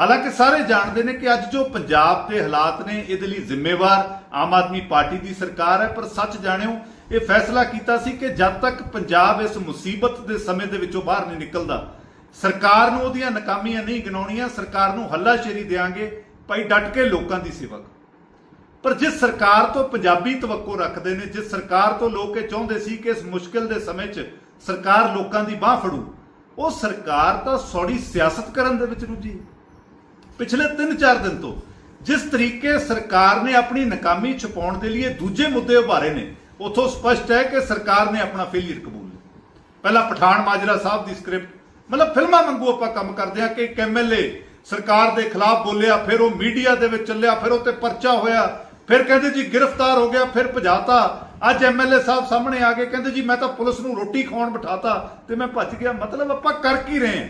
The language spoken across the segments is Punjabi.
ਹਾਲਾਂਕਿ ਸਾਰੇ ਜਾਣਦੇ ਨੇ ਕਿ ਅੱਜ ਜੋ ਪੰਜਾਬ ਦੇ ਹਾਲਾਤ ਨੇ, ਇਹਦੇ ਲਈ ਜ਼ਿੰਮੇਵਾਰ ਆਮ ਆਦਮੀ ਪਾਰਟੀ ਦੀ ਸਰਕਾਰ ਹੈ, ਪਰ ਸੱਚ ਜਾਣਿਓ, ਇਹ ਫੈਸਲਾ ਕੀਤਾ ਸੀ ਕਿ ਜਦ ਤੱਕ ਪੰਜਾਬ ਇਸ ਮੁਸੀਬਤ ਦੇ ਸਮੇਂ ਦੇ ਵਿੱਚੋਂ ਬਾਹਰ ਨਹੀਂ ਨਿਕਲਦਾ, ਸਰਕਾਰ ਨੂੰ ਉਹਦੀਆਂ ਨਾਕਾਮੀਆਂ ਨਹੀਂ ਗਿਣਾਉਣੀਆਂ, ਸਰਕਾਰ ਨੂੰ ਹੱਲਾਸ਼ੇਰੀ ਦੇਾਂਗੇ ਭਾਈ ਡਟ ਕੇ ਲੋਕਾਂ ਦੀ ਸੇਵਾ ਪਰ ਜਿਸ ਸਰਕਾਰ ਤੋਂ ਪੰਜਾਬੀ ਤਵੱਕੋ ਰੱਖਦੇ ਨੇ, ਜਿਸ ਸਰਕਾਰ ਤੋਂ ਲੋਕ ਇਹ ਚਾਹੁੰਦੇ ਸੀ ਕਿ ਇਸ ਮੁਸ਼ਕਿਲ ਦੇ ਸਮੇਂ 'ਚ ਸਰਕਾਰ ਲੋਕਾਂ ਦੀ ਬਾਹ ਫੜੂ, ਉਹ ਸਰਕਾਰ ਤਾਂ ਸੌੜੀ ਸਿਆਸਤ ਕਰਨ ਦੇ ਵਿੱਚ ਰੁੱਝੀ ਹੈ। ਪਿਛਲੇ 3-4 ਦਿਨ ਤੋਂ, ਜਿਸ ਤਰੀਕੇ ਸਰਕਾਰ ਨੇ ਆਪਣੀ ਨਾਕਾਮੀ ਛੁਪਾਉਣ ਦੇ ਲਈ ਦੂਜੇ ਮੁੱਦੇ ਉਭਾਰੇ ਨੇ, ਉਥੋਂ ਸਪਸ਼ਟ ਹੈ ਕਿ ਸਰਕਾਰ ਨੇ ਆਪਣਾ ਫੇਲੀਅਰ ਕਬੂਲ ਲਿਆ। ਪਹਿਲਾਂ ਪਠਾਨ ਮਾਜਰਾ ਸਾਹਿਬ ਦੀ ਸਕ੍ਰਿਪਟ ਮਤਲਬ ਫਿਲਮਾਂ ਵਾਂਗੂ ਆਪਾਂ ਕੰਮ ਕਰਦੇ ਆ ਕਿ ਇੱਕ ਐਮਐਲਏ ਸਰਕਾਰ ਦੇ ਖਿਲਾਫ ਬੋਲਿਆ, ਫਿਰ ਉਹ ਮੀਡੀਆ ਦੇ ਵਿੱਚ ਚੱਲਿਆ, ਫਿਰ ਉਹ ਤੇ ਪਰਚਾ ਹੋਇਆ, ਫਿਰ ਕਹਿੰਦੇ ਜੀ ਗ੍ਰਿਫਤਾਰ ਹੋ ਗਿਆ, ਫਿਰ ਭਜਾਤਾ। ਅੱਜ ਐਮਐਲਏ ਸਾਹਿਬ ਸਾਹਮਣੇ ਆ ਗਏ, ਕਹਿੰਦੇ ਜੀ ਮੈਂ ਤਾਂ ਪੁਲਿਸ ਨੂੰ ਰੋਟੀ ਖਵਾਉਣ ਬਿਠਾਤਾ ਤੇ ਮੈਂ ਭੱਜ ਗਿਆ। ਮਤਲਬ ਆਪਾਂ ਕਰ ਕੀ ਰਹੇ ਹਾਂ?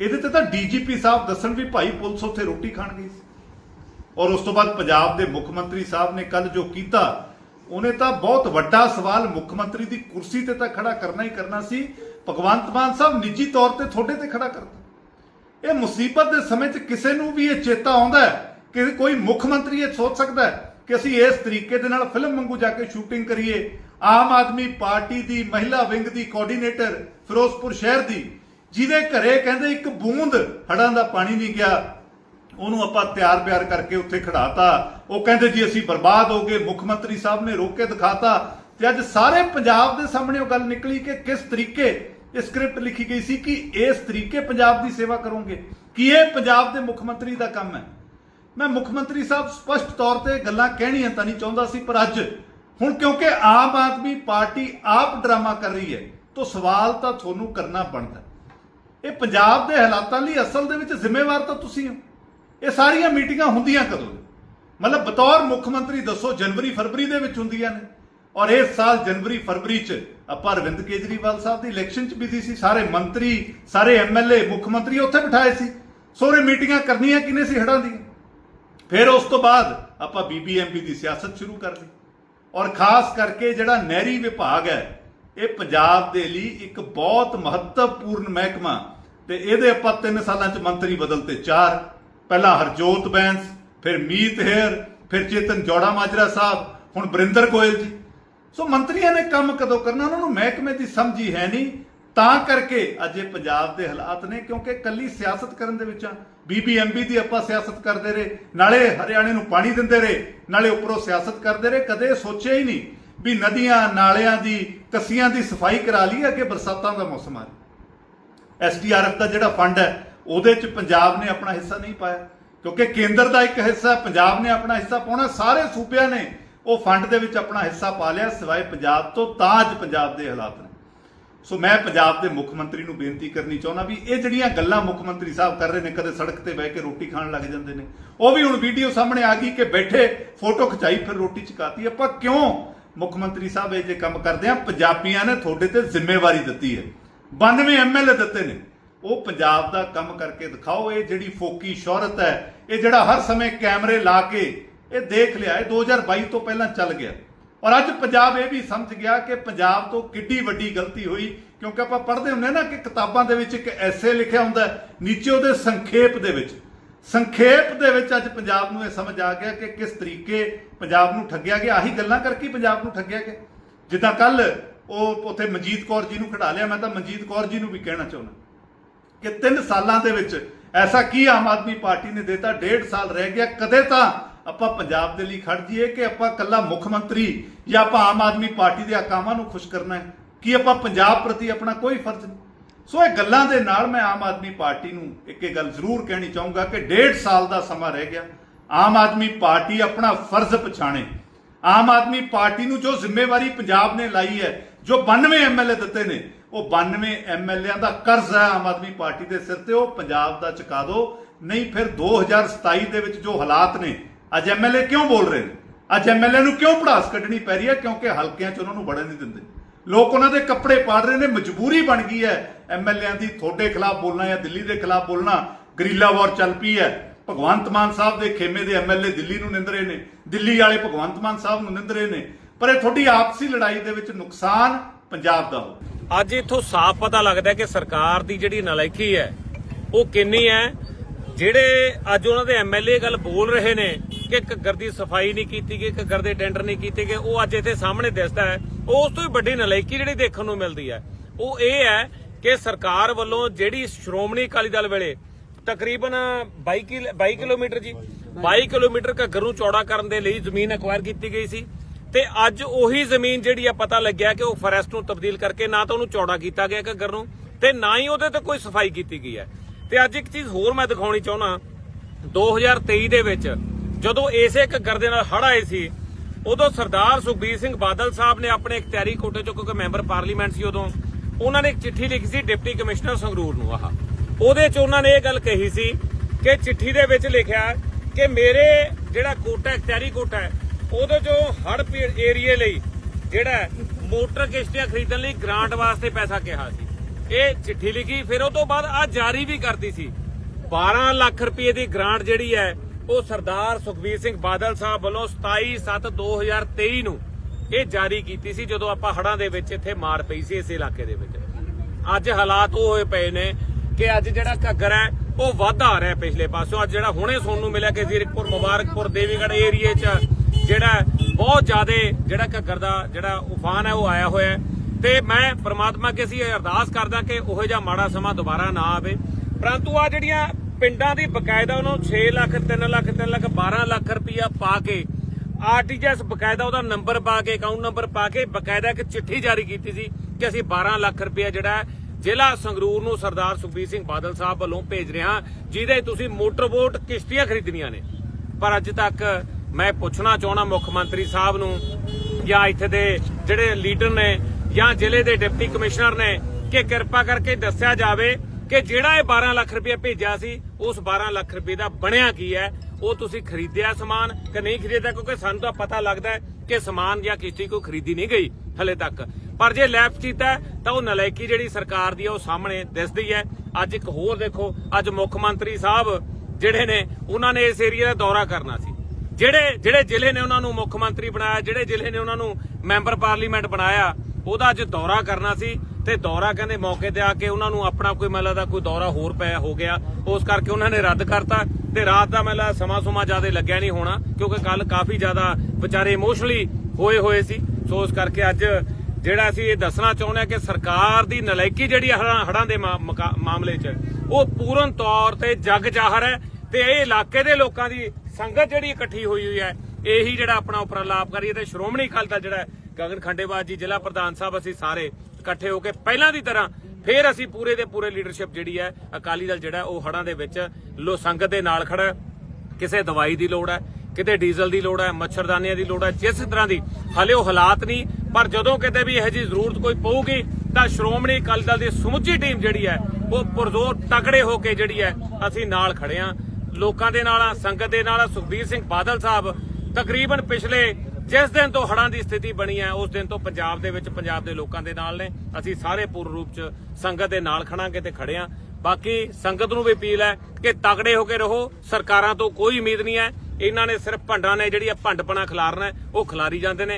ਇਹਦੇ ਤੇ ਤਾਂ ਡੀਜੀਪੀ ਸਾਹਿਬ ਦੱਸਣ ਵੀ ਭਾਈ ਪੁਲਿਸ ਉੱਥੇ ਰੋਟੀ ਖਾਣ ਗਈ ਸੀ। ਔਰ ਉਸ ਤੋਂ ਬਾਅਦ ਪੰਜਾਬ ਦੇ ਮੁੱਖ ਮੰਤਰੀ ਸਾਹਿਬ ਨੇ ਕੱਲ ਜੋ ਕੀਤਾ, ਉਹਨੇ ਤਾਂ ਬਹੁਤ ਵੱਡਾ ਸਵਾਲ ਮੁੱਖ ਮੰਤਰੀ ਦੀ ਕੁਰਸੀ ਤੇ ਤਾਂ ਖੜਾ ਕਰਨਾ ਹੀ ਕਰਨਾ ਸੀ। ਭਗਵੰਤ ਮਾਨ ਸਾਹਿਬ ਨਿੱਜੀ ਤੌਰ ਤੇ ਤੁਹਾਡੇ ਤੇ ਖੜਾ ਕਰਦਾ। ਇਹ ਮੁਸੀਬਤ ਦੇ ਸਮੇਂ 'ਚ ਕਿਸੇ ਨੂੰ ਵੀ ਇਹ ਚੇਤਾ ਆਉਂਦਾ ਹੈ ਕਿ ਕੋਈ ਮੁੱਖ ਮੰਤਰੀ ਇਹ ਸੋਚ ਸਕਦਾ ਹੈ ਕਿ ਅਸੀਂ ਇਸ ਤਰੀਕੇ ਦੇ ਨਾਲ ਫਿਲਮ ਵਾਂਗੂ ਜਾ ਕੇ ਸ਼ੂਟਿੰਗ ਕਰੀਏ। ਆਮ ਆਦਮੀ ਪਾਰਟੀ ਦੀ, ਮਹਿਲਾ ਵਿੰਗ ਦੀ ਕੋਆਰਡੀਨੇਟਰ ਫਿਰੋਜ਼ਪੁਰ ਸ਼ਹਿਰ ਦੀ ਜਿਹਦੇ ਘਰੇ ਕਹਿੰਦੇ ਇੱਕ ਬੂੰਦ ਹੜਾਂ ਦਾ ਪਾਣੀ ਨਹੀਂ ਗਿਆ, ਉਹਨੂੰ ਆਪਾਂ ਤਿਆਰ ਪਿਆਰ ਕਰਕੇ ਉੱਥੇ ਖੜਾਤਾ। ਉਹ ਕਹਿੰਦੇ ਜੀ ਅਸੀਂ ਬਰਬਾਦ ਹੋ ਗਏ, ਮੁੱਖ ਮੰਤਰੀ ਸਾਹਿਬ ਨੇ ਰੋਕ ਕੇ ਦਿਖਾਤਾ ਤੇ ਅੱਜ ਸਾਰੇ ਪੰਜਾਬ ਦੇ ਸਾਹਮਣੇ ਉਹ ਗੱਲ ਨਿਕਲੀ ਕਿ ਕਿਸ ਤਰੀਕੇ ਇਹ ਸਕ੍ਰਿਪਟ ਲਿਖੀ ਗਈ ਸੀ ਕਿ ਇਸ ਤਰੀਕੇ ਪੰਜਾਬ ਦੀ ਸੇਵਾ ਕਰੋਗੇ। ਕਿ ਇਹ ਪੰਜਾਬ ਦੇ ਮੁੱਖ ਮੰਤਰੀ ਦਾ ਕੰਮ ਹੈ। ਮੈਂ ਮੁੱਖ ਮੰਤਰੀ ਸਾਹਿਬ ਸਪਸ਼ਟ ਤੌਰ ਤੇ ਗੱਲਾਂ ਕਹਿਣੀਆਂ ਤਾਂ ਨਹੀਂ ਚਾਹੁੰਦਾ ਸੀ, ਪਰ ਅੱਜ ਹੁਣ ਕਿਉਂਕਿ ਆਮ ਆਦਮੀ ਪਾਰਟੀ ਆਪ ਡਰਾਮਾ ਕਰ ਰਹੀ ਹੈ, ਤਾਂ ਸਵਾਲ ਤਾਂ ਤੁਹਾਨੂੰ ਕਰਨਾ ਬਣਦਾ। ਇਹ ਪੰਜਾਬ ਦੇ ਹਾਲਾਤਾਂ ਲਈ ਅਸਲ ਦੇ ਵਿੱਚ ਜ਼ਿੰਮੇਵਾਰ ਤਾਂ ਤੁਸੀਂ ਹੋ। ਇਹ ਸਾਰੀਆਂ ਮੀਟਿੰਗਾਂ ਹੁੰਦੀਆਂ ਕਦੋਂ ਨੇ? ਮਤਲਬ ਬਤੌਰ ਮੁੱਖ ਮੰਤਰੀ ਦੱਸੋ, ਜਨਵਰੀ, ਫਰਵਰੀ ਦੇ ਵਿੱਚ ਹੁੰਦੀਆਂ ਨੇ। ਔਰ ਇਸ ਸਾਲ ਜਨਵਰੀ, ਫਰਵਰੀ ਚ ਆਪਾਂ ਅਰਵਿੰਦ ਕੇਜਰੀਵਾਲ ਸਾਹਿਬ ਦੀ ਇਲੈਕਸ਼ਨ ਚ ਬਿਜ਼ੀ ਸੀ। ਸਾਰੇ ਮੰਤਰੀ, ਸਾਰੇ ਐਮਐਲਏ ਮੁੱਖ ਮੰਤਰੀ ਉੱਥੇ ਬਿਠਾਏ ਸੀ। ਸੋਰੇ ਮੀਟਿੰਗਾਂ ਕਰਨੀਆਂ ਕਿਨੇ ਸੀ ਹੜਾਂ ਦੀਆਂ? ਫਿਰ ਉਸ ਤੋਂ ਬਾਅਦ ਆਪਾਂ ਬੀਬੀਐਮਪੀ ਦੀ ਸਿਆਸਤ ਸ਼ੁਰੂ ਕਰ ਲਈ। ਔਰ ਖਾਸ ਕਰਕੇ ਜਿਹੜਾ ਨਹਿਰੀ ਵਿਭਾਗ ਹੈ ਇਹ ਪੰਜਾਬ ਦੇ ਲਈ ਇੱਕ ਬਹੁਤ ਮਹੱਤਵਪੂਰਨ ਮਹਿਕਮਾ ਤੇ ਇਹਦੇ ਆਪਾਂ 3 ਸਾਲਾਂ ਚ ਮੰਤਰੀ ਬਦਲਤੇ ਚਾਰ। ਪਹਿਲਾਂ ਹਰਜੋਤ ਬੈਂਸ, ਫਿਰ ਮੀਤ ਹੇਰ ਫਿਰ ਚੇਤਨ ਜੋੜਾ ਮਾਜਰਾ ਸਾਹਿਬ, ਹੁਣ ਬਰਿੰਦਰ ਗੋਇਲ ਜੀ। ਸੋ ਮੰਤਰੀਆਂ ਨੇ ਕੰਮ ਕਦੋਂ ਕਰਨਾ? ਉਹਨਾਂ ਨੂੰ ਮਹਿਕਮੇ ਦੀ ਸਮਝੀ ਹੈ ਨਹੀਂ। ਤਾਂ ਕਰਕੇ ਅੱਜ ਇਹ ਪੰਜਾਬ ਦੇ ਹਾਲਾਤ ਨੇ, ਕਿਉਂਕਿ ਕੱਲੀ ਸਿਆਸਤ ਕਰਨ ਦੇ ਵਿੱਚ ਆ। ਬੀਬੀਐਮਬੀ ਦੀ ਆਪਾਂ ਸਿਆਸਤ ਕਰਦੇ ਰਹੇ। ਨਾਲੇ ਹਰਿਆਣੇ ਨੂੰ ਪਾਣੀ ਦਿੰਦੇ ਰਹੇ। ਨਾਲੇ ਉੱਪਰੋਂ ਸਿਆਸਤ ਕਰਦੇ ਰਹੇ। ਕਦੇ ਸੋਚਿਆ ਹੀ ਨਹੀਂ ਵੀ ਨਦੀਆਂ, ਨਾਲਿਆਂ ਦੀ, ਕੱਸੀਆਂ ਦੀ ਸਫ਼ਾਈ ਕਰਾ ਲਈ ਅੱਗੇ ਬਰਸਾਤਾਂ ਦਾ ਮੌਸਮ ਆ ਰਿਹਾ। ਐਸਡੀਆਰਐਫ ਦਾ ਜਿਹੜਾ ਫੰਡ ਹੈ, ਉਹਦੇ ਚ ਪੰਜਾਬ ਨੇ ਆਪਣਾ ਹਿੱਸਾ ਨਹੀਂ ਪਾਇਆ। ਕਿਉਂਕਿ ਕੇਂਦਰ ਦਾ ਇੱਕ ਹਿੱਸਾ, ਪੰਜਾਬ ਨੇ ਆਪਣਾ ਹਿੱਸਾ ਪਾਉਣਾ, ਸਾਰੇ ਸੂਬਿਆਂ ਨੇ ਉਹ ਫੰਡ ਦੇ ਵਿੱਚ ਆਪਣਾ ਹਿੱਸਾ ਪਾ ਲਿਆ, ਸਿਵਾਏ ਪੰਜਾਬ ਤੋਂ, ਤਾਂ ਅੱਜ ਪੰਜਾਬ ਦੇ ਹਾਲਾਤ ਨੇ। ਸੋ ਮੈਂ ਪੰਜਾਬ ਦੇ ਮੁੱਖ ਮੰਤਰੀ ਨੂੰ ਬੇਨਤੀ ਕਰਨੀ ਚਾਹੁੰਦਾ ਵੀ ਇਹ ਜਿਹੜੀਆਂ ਗੱਲਾਂ ਮੁੱਖ ਮੰਤਰੀ ਸਾਹਿਬ ਕਰ ਰਹੇ ਨੇ, ਕਦੇ ਸੜਕ ਤੇ ਬਹਿ ਕੇ ਰੋਟੀ ਖਾਣ ਲੱਗ ਜਾਂਦੇ ਨੇ, ਉਹ ਵੀ ਹੁਣ ਵੀਡੀਓ ਸਾਹਮਣੇ ਆ ਗਈ ਕਿ ਬੈਠੇ ਫੋਟੋ ਖਿਚਾਈ, ਫਿਰ ਰੋਟੀ ਚਕਾਤੀ। ਆਪਾਂ ਕਿਉਂ ਮੁੱਖ ਮੰਤਰੀ ਸਾਹਿਬ ਇਹ ਜੇ ਕੰਮ ਕਰਦੇ ਆ, ਪੰਜਾਬੀਆਂ ਨੇ ਤੁਹਾਡੇ ਤੇ ਜ਼ਿੰਮੇਵਾਰੀ ਦਿੱਤੀ ਹੈ। 92 ਐਮਐਲਏ ਦਿੱਤੇ ਨੇ। ਉਹ ਪੰਜਾਬ ਦਾ ਕੰਮ ਕਰਕੇ ਦਿਖਾਓ, ਇਹ ਜਿਹੜੀ ਫੋਕੀ ਸ਼ੋਹਰਤ ਹੈ, ਇਹ ਜਿਹੜਾ ਹਰ ਸਮੇਂ ਕੈਮਰੇ ਲਾ ਕੇ ਇਹ ਦੇਖ ਲਿਆ, ਇਹ 2022 ਤੋਂ ਪਹਿਲਾਂ ਚੱਲ ਗਿਆ। ਔਰ ਅੱਜ ਪੰਜਾਬ ਇਹ ਵੀ ਸਮਝ ਗਿਆ ਕਿ ਪੰਜਾਬ ਤੋਂ ਕਿੱਡੀ ਵੱਡੀ ਗਲਤੀ ਹੋਈ, ਕਿਉਂਕਿ ਆਪਾਂ ਪੜ੍ਹਦੇ ਹੁੰਦੇ ਨਾ ਕਿ ਕਿਤਾਬਾਂ ਦੇ ਵਿੱਚ ਇੱਕ ਐਸੇ ਲਿਖਿਆ ਹੁੰਦਾ ਨੀਚੇ ਉਹਦੇ ਸੰਖੇਪ ਦੇ ਵਿੱਚ। ਸੰਖੇਪ ਦੇ ਵਿੱਚ ਅੱਜ ਪੰਜਾਬ ਨੂੰ ਇਹ ਸਮਝ ਆ ਗਿਆ ਕਿ ਕਿਸ ਤਰੀਕੇ ਪੰਜਾਬ ਨੂੰ ਠੱਗਿਆ ਗਿਆ। ਆਹੀ ਗੱਲਾਂ ਕਰਕੇ ਪੰਜਾਬ ਨੂੰ ਠੱਗਿਆ ਗਿਆ। ਜਿੱਦਾਂ ਕੱਲ ਉਹ ਉੱਥੇ ਮਨਜੀਤ ਕੌਰ ਜੀ ਨੂੰ ਖੜਾ ਲਿਆ। ਮੈਂ ਤਾਂ ਮਨਜੀਤ ਕੌਰ ਜੀ ਨੂੰ ਵੀ ਕਹਿਣਾ ਚਾਹੁੰਦਾ ਕਿ 3 ਸਾਲਾਂ ਦੇ ਵਿੱਚ ਐਸਾ ਕੀ ਆਮ ਆਦਮੀ ਪਾਰਟੀ ਨੇ ਦਿੱਤਾ? ਡੇਢ ਸਾਲ ਰਹਿ ਗਿਆ। ਕਦੇ ਤਾਂ ਆਪਾਂ ਪੰਜਾਬ ਦੇ ਲਈ ਖੜ ਜੀਏ ਕਿ ਆਪਾਂ ਕੱਲਾ ਮੁੱਖ ਮੰਤਰੀ ਜਾਂ ਆਪਾਂ ਆਮ ਆਦਮੀ ਪਾਰਟੀ ਦੇ ਆਕਾਵਾਂ ਨੂੰ ਖੁਸ਼ ਕਰਨਾ ਹੈ? ਕੀ ਆਪਾਂ ਪੰਜਾਬ ਪ੍ਰਤੀ ਆਪਣਾ ਕੋਈ ਫਰਜ਼ ਨਹੀਂ? ਸੋ ਇਹ ਗੱਲਾਂ ਦੇ ਨਾਲ ਮੈਂ ਆਮ ਆਦਮੀ ਪਾਰਟੀ ਨੂੰ ਇੱਕ ਇਹ ਗੱਲ ਜ਼ਰੂਰ ਕਹਿਣੀ ਚਾਹੂੰਗਾ ਕਿ ਡੇਢ ਸਾਲ ਦਾ ਸਮਾਂ ਰਹਿ ਗਿਆ। ਆਮ ਆਦਮੀ ਪਾਰਟੀ ਆਪਣਾ ਫਰਜ਼ ਪਛਾਣੇ। ਆਮ ਆਦਮੀ ਪਾਰਟੀ ਨੂੰ ਜੋ ਜ਼ਿੰਮੇਵਾਰੀ ਪੰਜਾਬ ਨੇ ਲਾਈ ਹੈ, ਜੋ 92 ਐਮਐਲਏ ਦਿੱਤੇ ਨੇ, ਉਹ 92 ਐਮਐਲਏਆਂ ਦਾ ਕਰਜ਼ ਹੈ ਆਮ ਆਦਮੀ ਪਾਰਟੀ ਦੇ ਸਿਰ ਤੇ। ਉਹ ਪੰਜਾਬ ਦਾ ਚੁਕਾ ਦਿਓ ਨਹੀਂ, ਫਿਰ 2027 ਦੇ ਵਿੱਚ ਜੋ ਹਾਲਾਤ ਨੇ, ਅੱਜ ਐਮਐਲਏ ਕਿਉਂ ਬੋਲ ਰਹੇ ਨੇ? ਅੱਜ ਐਮਐਲਏ ਨੂੰ ਕਿਉਂ ਪੜਾਸ ਕੱਢਣੀ ਪੈ ਰਹੀ ਹੈ? ਕਿਉਂਕਿ ਹਲਕਿਆਂ 'ਚ ਉਹਨਾਂ ਨੂੰ ਵੜਨ ਨਹੀਂ ਦਿੰਦੇ। ਲੋਕ ਉਹਨਾਂ ਦੇ ਕੱਪੜੇ ਪਾੜ ਰਹੇ ਨੇ, ਮਜਬੂਰੀ ਬਣ ਗਈ ਹੈ। ਐਮਐਲਏਆਂ ਦੀ ਤੁਹਾਡੇ ਖਿਲਾਫ ਬੋਲਣਾ ਜਾਂ ਦਿੱਲੀ ਦੇ ਖਿਲਾਫ ਬੋਲਣਾ, ਗਰੀਲਾ ਵਾਰ ਚੱਲ ਪਈ ਹੈ। ਭਗਵੰਤ ਮਾਨ ਸਾਹਿਬ ਦੇ ਖੇਮੇ ਦੇ ਐਮਐਲਏ ਦਿੱਲੀ ਨੂੰ ਨਿੰਦ ਰਹੇ ਨੇ। ਦਿੱਲੀ ਵਾਲੇ ਭਗਵੰਤ ਮਾਨ ਸਾਹਿਬ ਨੂੰ ਨਿੰਦ ਰਹੇ ਨੇ। ਪਰ ਇਹ ਤੁਹਾਡੀ ਆਪਸੀ ਲੜਾਈ ਦੇ ਵਿੱਚ ਨੁਕਸਾਨ ਪੰਜਾਬ ਦਾ ਹੋ ਅੱਜ ਇਥੋਂ ਸਾਫ਼ ਪਤਾ ਲੱਗਦਾ ਕਿ ਸਰਕਾਰ ਦੀ ਜਿਹੜੀ ਨਲਾਇਕੀ ਹੈ, ਉਹ ਕਿੰਨੀ ਹੈ। ਜਿਹੜੇ ਅੱਜ ਉਹਨਾਂ ਦੇ ਐਮਐਲਏ ਗੱਲ ਬੋਲ ਰਹੇ ਨੇ ਕਿ ਘੱਗਰ ਦੀ ਸਫ਼ਾਈ ਨਹੀਂ ਕੀਤੀ ਗਈ ਘੱਗਰ ਦੇ ਟੈਂਡਰ ਨਹੀਂ ਕੀਤੇ ਗਏ, ਉਹ ਅੱਜ ਇੱਥੇ ਸਾਹਮਣੇ ਦਿਸਦਾ ਹੈ। ਉਸ ਤੋਂ ਵੀ ਵੱਡੀ ਨਲਾਇਕੀ ਜਿਹੜੀ ਦੇਖਣ ਨੂੰ ਮਿਲਦੀ ਹੈ, ਉਹ ਇਹ ਹੈ ਕਿ ਸਰਕਾਰ ਵੱਲੋਂ ਜਿਹੜੀ ਸ਼੍ਰੋਮਣੀ ਅਕਾਲੀ ਦਲ ਵੇਲੇ ਤਕਰੀਬਨ 22 22 ਕਿਲੋਮੀਟਰ ਜੀ 22 ਕਿਲੋਮੀਟਰ ਘੱਗਰ ਨੂੰ ਚੌੜਾ ਕਰਨ ਦੇ ਲਈ ਜ਼ਮੀਨ ਐਕਵਾਇਰ ਕੀਤੀ ਗਈ ਸੀ ਤੇ ਅੱਜ ਉਹੀ ਜ਼ਮੀਨ ਜਿਹੜੀ ਆ ਪਤਾ ਲੱਗਿਆ ਕਿ ਉਹ ਫੋਰੈਸਟ ਨੂੰ ਤਬਦੀਲ ਕਰਕੇ ਨਾ ਤਾਂ ਉਹਨੂੰ ਚੌੜਾ ਕੀਤਾ ਗਿਆ ਘੱਗਰ ਨੂੰ ਤੇ ਨਾ ਹੀ ਉਹਦੇ ਤੇ ਕੋਈ ਸਫ਼ਾਈ ਕੀਤੀ ਗਈ ਹੈ। ਤੇ ਅੱਜ ਇੱਕ ਚੀਜ਼ ਹੋਰ ਮੈਂ ਦਿਖਾਉਣੀ ਚਾਹੁੰਦਾ 2023 ਦੇ ਵਿੱਚ ਜਦੋਂ ਇਸੇ ਇੱਕ ਗਰਦੇ ਨਾਲ ਹੜ ਆਏ ਸੀ, ਉਦੋਂ ਸਰਦਾਰ ਸੁਖਬੀਰ ਸਿੰਘ ਬਾਦਲ ਸਾਹਿਬ ਨੇ ਆਪਣੇ ਇਖਤਿਆਰੀ ਕੋਟੇ ਚੋਂ ਕਿਉਂਕਿ ਮੈਂਬਰ ਪਾਰਲੀਮੈਂਟ ਸੀ ਉਦੋਂ, ਉਹਨਾਂ ਨੇ ਇੱਕ ਚਿੱਠੀ ਲਿਖੀ ਸੀ ਡਿਪਟੀ ਕਮਿਸ਼ਨਰ ਸੰਗਰੂਰ ਨੂੰ, ਆਹ। ਉਹਦੇ 'ਚ ਉਹਨਾਂ ਨੇ ਇਹ ਗੱਲ ਕਹੀ ਸੀ ਕਿ ਚਿੱਠੀ ਦੇ ਵਿੱਚ ਲਿਖਿਆ ਕਿ ਮੇਰੇ ਜਿਹੜਾ ਕੋਟਾ ਇਖਤਿਆਰੀ ਕੋਟਾ ਹੈ, ਉਹਦੇ 'ਚੋਂ ਹੜ ਏਰੀਏ ਲਈ ਜਿਹੜਾ ਮੋਟਰ ਕਿਸ਼ਤੀਆਂ ਖਰੀਦਣ ਲਈ ਗ੍ਰਾਂਟ ਵਾਸਤੇ ਪੈਸਾ ਕਿਹਾ ਸੀ। ਇਹ ਚਿੱਠੀ ਲਿਖੀ, ਫਿਰ ਉਹ ਤੋਂ ਬਾਅਦ ਆ ਜਾਰੀ ਵੀ ਕਰਦੀ ਸੀ। 12 ਲੱਖ ਰੁਪਏ ਦੀ ਗ੍ਰਾਂਟ ਜਿਹੜੀ ਹੈ ਉਹ ਸਰਦਾਰ ਸੁਖਬੀਰ ਸਿੰਘ ਬਾਦਲ ਸਾਹਿਬ ਵੱਲੋਂ 27/7/2023 ਨੂੰ ਇਹ ਜਾਰੀ ਕੀਤੀ ਸੀ, ਜਦੋਂ ਆਪਾਂ ਹੜਾਂ ਦੇ ਵਿੱਚ ਇੱਥੇ ਮਾਰ ਪਈ ਸੀ ਇਸ ਇਲਾਕੇ ਦੇ ਵਿੱਚ। ਅੱਜ ਹਾਲਾਤ ਉਹ ਹੋਏ ਪਏ ਨੇ ਕਿ ਅੱਜ ਜਿਹੜਾ ਘੱਗਰ ਹੈ, ਉਹ ਵਾਧਾ ਆ ਰਿਹਾ ਪਿਛਲੇ ਪਾਸੋਂ ਅੱਜ ਜਿਹੜਾ ਹੁਣੇ ਸੁਣਨ ਨੂੰ ਮਿਲਿਆ ਕਿ ਜ਼ੀਰਕਪੁਰ ਮੁਬਾਰਕਪੁਰ ਦੇਵੀਗੜ ਏਰੀਏ 'ਚ ਜਿਹੜਾ ਬਹੁਤ ਜ਼ਿਆਦਾ ਜਿਹੜਾ ਘੱਗਰ ਦਾ ਜਿਹੜਾ ਉਫਾਨ ਹੈ, ਉਹ ਆਇਆ ਹੋਇਆ ਹੈ। ਤੇ ਮੈਂ ਪ੍ਰਮਾਤਮਾ ਅੱਗੇ ਸੀ ਇਹ ਅਰਦਾਸ ਕਰਦਾ ਕਿ ਉਹੋ ਜਿਹਾ ਮਾੜਾ ਸਮਾਂ ਦੁਬਾਰਾ ਨਾ ਆਵੇ। ਪਰੰਤੂ ਆ ਜਿਹੜੀਆਂ ਪਿੰਡਾਂ ਦੀ ਬਕਾਇਦਾ ਉਹਨਾਂ ਨੂੰ 6 ਲੱਖ 3 ਲੱਖ 3 ਲੱਖ 12 ਲੱਖ ਰੁਪਇਆ ਪਾ ਕੇ ਆਰਟੀਜੀਐਸ ਬਕਾਇਦਾ ਉਹਦਾ ਨੰਬਰ ਪਾ ਕੇ, ਅਕਾਊਂਟ ਨੰਬਰ ਪਾ ਕੇ ਬਕਾਇਦਾ ਇੱਕ ਚਿੱਠੀ ਜਾਰੀ ਕੀਤੀ ਸੀ ਕਿ ਅਸੀਂ 12 ਲੱਖ ਰੁਪਇਆ ਜਿਹੜਾ ਜ਼ਿਲ੍ਹਾ ਸੰਗਰੂਰ ਨੂੰ ਸਰਦਾਰ ਸੁਖਬੀਰ ਸਿੰਘ ਬਾਦਲ ਸਾਹਿਬ ਵੱਲੋਂ ਭੇਜ ਰਿਹਾ ਜਿਹਦੇ ਤੁਸੀਂ ਮੋਟਰ ਬੋਟ ਕਿਸ਼ਤੀਆਂ ਖਰੀਦਣੀਆਂ ਨੇ। ਪਰ ਅੱਜ ਤੱਕ ਮੈਂ ਪੁੱਛਣਾ ਚਾਹਣਾ ਮੁੱਖ ਮੰਤਰੀ ਸਾਹਿਬ ਨੂੰ ਜਾਂ ਇੱਥੇ ਦੇ ਜਿਹੜੇ ਲੀਡਰ ਨੇ ਜਾਂ ਜ਼ਿਲ੍ਹੇ ਦੇ ਡਿਪਟੀ ਕਮਿਸ਼ਨਰ ਨੇ ਕਿ ਕਿਰਪਾ ਕਰਕੇ ਦੱਸਿਆ ਜਾਵੇ ਕਿ ਜਿਹੜਾ ਇਹ 12 ਲੱਖ ਰੁਪਏ ਭੇਜਿਆ ਸੀ, ਉਸ 12 ਲੱਖ ਰੁਪਏ ਦਾ ਬਣਿਆ ਕੀ ਹੈ? ਉਹ ਤੁਸੀਂ ਖਰੀਦਿਆ ਸਮਾਨ ਕਿ ਨਹੀਂ ਖਰੀਦਿਆ? ਕਿਉਂਕਿ ਸਾਨੂੰ ਤਾਂ ਪਤਾ ਲੱਗਦਾ ਹੈ ਕਿ ਸਮਾਨ ਜਾਂ ਕਿਸ਼ਤੀ ਕੋਈ ਖਰੀਦੀ ਨਹੀਂ ਗਈ ਹਲੇ ਤੱਕ। ਪਰ ਜੇ ਲੈਪਸ ਕੀਤਾ ਤਾਂ ਉਹ ਨਲਾਇਕੀ ਜਿਹੜੀ ਸਰਕਾਰ ਦੀ ਉਹ ਸਾਹਮਣੇ ਦਿਸਦੀ ਹੈ। ਅੱਜ ਇੱਕ ਹੋਰ ਦੇਖੋ, ਅੱਜ ਮੁੱਖ ਮੰਤਰੀ ਸਾਹਿਬ ਜਿਹੜੇ ਨੇ, ਉਹਨਾਂ ਨੇ ਇਸ ਏਰੀਆ ਦਾ ਦੌਰਾ ਕਰਨਾ ਸੀ। ਜਿਹੜੇ ਜਿਹੜੇ ਜ਼ਿਲ੍ਹੇ ਨੇ ਉਹਨਾਂ ਨੂੰ ਮੁੱਖ ਮੰਤਰੀ ਬਣਾਇਆ, ਜਿਹੜੇ ਜ਼ਿਲ੍ਹੇ ਨੇ ਉਹਨਾਂ ਨੂੰ ਮੈਂਬਰ ਪਾਰਲੀਮੈਂਟ ਬਣਾਇਆ, ਉਹਦਾ ਅੱਜ ਦੌਰਾ ਕਰਨਾ ਸੀ। ਤੇ ਦੌਰਾ ਕਹਿੰਦੇ ਮੌਕੇ ਤੇ ਆ ਕੇ ਉਹਨਾਂ ਨੂੰ ਆਪਣਾ ਕੋਈ ਮਤਲਬ ਦਾ ਕੋਈ ਦੌਰਾ ਹੋਰ ਪਿਆ ਹੋ ਗਿਆ। ਉਸ ਕਰਕੇ ਉਹਨਾਂ ਨੇ ਰੱਦ ਕਰਤਾ ਤੇ ਰਾਤ ਦਾ ਮਤਲਬ ਸਮਾਂ ਸੁਮਾ ਜ਼ਿਆਦਾ ਲੱਗਿਆ ਨਹੀਂ ਹੋਣਾ, ਕਿਉਂਕਿ ਕੱਲ ਕਾਫੀ ਜ਼ਿਆਦਾ ਵਿਚਾਰੇ ਇਮੋਸ਼ਨਲੀ ਹੋਏ ਹੋਏ ਸੀ। ਸੋ ਉਸ ਕਰਕੇ ਅੱਜ ਜਿਹੜਾ ਅਸੀਂ ਇਹ ਦੱਸਣਾ ਚਾਹੁੰਦੇ ਹਾਂ ਕਿ ਸਰਕਾਰ ਦੀ ਨਲਾਇਕੀ ਜਿਹੜੀ ਹੜਾਂ ਦੇ ਮਾਮਲੇ 'ਚ, ਉਹ ਪੂਰਨ ਤੌਰ ਤੇ ਜਗ ਜਾਹਰ ਹੈ ਤੇ ਇਹ ਇਲਾਕੇ ਦੇ ਲੋਕਾਂ ਦੀ ਸੰਗਤ ਜਿਹੜੀ ਇਕੱਠੀ ਹੋਈ ਹੋਈ ਹੈ, ਇਹੀ ਜਿਹੜਾ ਆਪਣਾ ਉਪਰਾਲਾਪ ਕਰੀਏ ਤੇ ਸ਼੍ਰੋਮਣੀ ਅਕਾਲੀ ਦਲ ਜਿਹੜਾ ਗਗਨ ਖੰਡੇਬਾਜ ਜੀ, ਜ਼ਿਲ੍ਹਾ ਪ੍ਰਧਾਨ ਸਾਹਿਬ ਅਸੀਂ ਸਾਰੇ ਇਕੱਠੇ ਹੋ ਕੇ ਪਹਿਲਾਂ ਦੀ ਤਰ੍ਹਾਂ ਫੇਰ ਅਸੀਂ ਪੂਰੇ ਦੇ ਪੂਰੇ ਲੀਡਰਸ਼ਿਪ ਜਿਹੜੀ ਹੈ, ਅਕਾਲੀ ਦਲ ਜਿਹੜਾ, ਉਹ ਹੜਾਂ ਦੇ ਵਿੱਚ ਲੋ ਸੰਗਤ ਦੇ ਨਾਲ ਖੜਾ ਕਿਸੇ ਦਵਾਈ ਦੀ ਲੋੜ ਹੈ, ਕਿਤੇ ਡੀਜ਼ਲ ਦੀ ਲੋੜ ਹੈ, ਮੱਛਰਦਾਨੀਆਂ ਦੀ ਲੋੜ ਹੈ, ਜਿਸ ਤਰ੍ਹਾਂ ਦੀ। ਹਾਲੇ ਉਹ ਹਾਲਾਤ ਨਹੀਂ, ਪਰ ਜਦੋਂ ਕਿਤੇ ਵੀ ਇਹੋ ਜਿਹੀ ਜ਼ਰੂਰਤ ਕੋਈ ਪਊਗੀ, ਤਾਂ ਸ਼੍ਰੋਮਣੀ ਅਕਾਲੀ ਦਲ ਦੀ ਸਮੁੱਚੀ ਟੀਮ ਜਿਹੜੀ ਹੈ, ਉਹ ਪੁਰਜ਼ੋਰ ਤਕੜੇ ਹੋ ਕੇ ਜਿਹੜੀ ਹੈ, ਅਸੀਂ ਨਾਲ ਖੜੇ ਹਾਂ। ਲੋਕਾਂ ਦੇ ਨਾਲ ਆ ਸੰਗਤ ਦੇ ਨਾਲ ਆ ਸੁਖਬੀਰ ਸਿੰਘ ਬਾਦਲ ਸਾਹਿਬ ਤਕਰੀਬਨ ਪਿਛਲੇ ਜਿਸ ਦਿਨ ਤੋਂ ਹੜਾਂ ਦੀ ਸਥਿਤੀ ਬਣੀ ਹੈ, ਉਸ ਦਿਨ ਤੋਂ ਪੰਜਾਬ ਦੇ ਵਿੱਚ ਪੰਜਾਬ ਦੇ ਲੋਕਾਂ ਦੇ ਨਾਲ ਨੇ। ਅਸੀਂ ਸਾਰੇ ਪੂਰਨ ਰੂਪ ਚ ਸੰਗਤ ਦੇ ਨਾਲ ਖੜਾਂਗੇ ਤੇ ਖੜੇ ਹਾਂ। ਬਾਕੀ ਸੰਗਤ ਨੂੰ ਵੀ ਅਪੀਲ ਹੈ ਕਿ ਤਗੜੇ ਹੋ ਕੇ ਰਹੋ। ਸਰਕਾਰਾਂ ਤੋਂ ਕੋਈ ਉਮੀਦ ਨਹੀਂ ਹੈ। ਇਹਨਾਂ ਨੇ ਸਿਰਫ ਭੰਡਾਂ ਨੇ ਜਿਹੜੀ ਆ ਭੰਡਪਣਾ ਖਿਲਾਰਨਾ ਉਹ ਖਿਲਾਰੀ ਜਾਂਦੇ ਨੇ।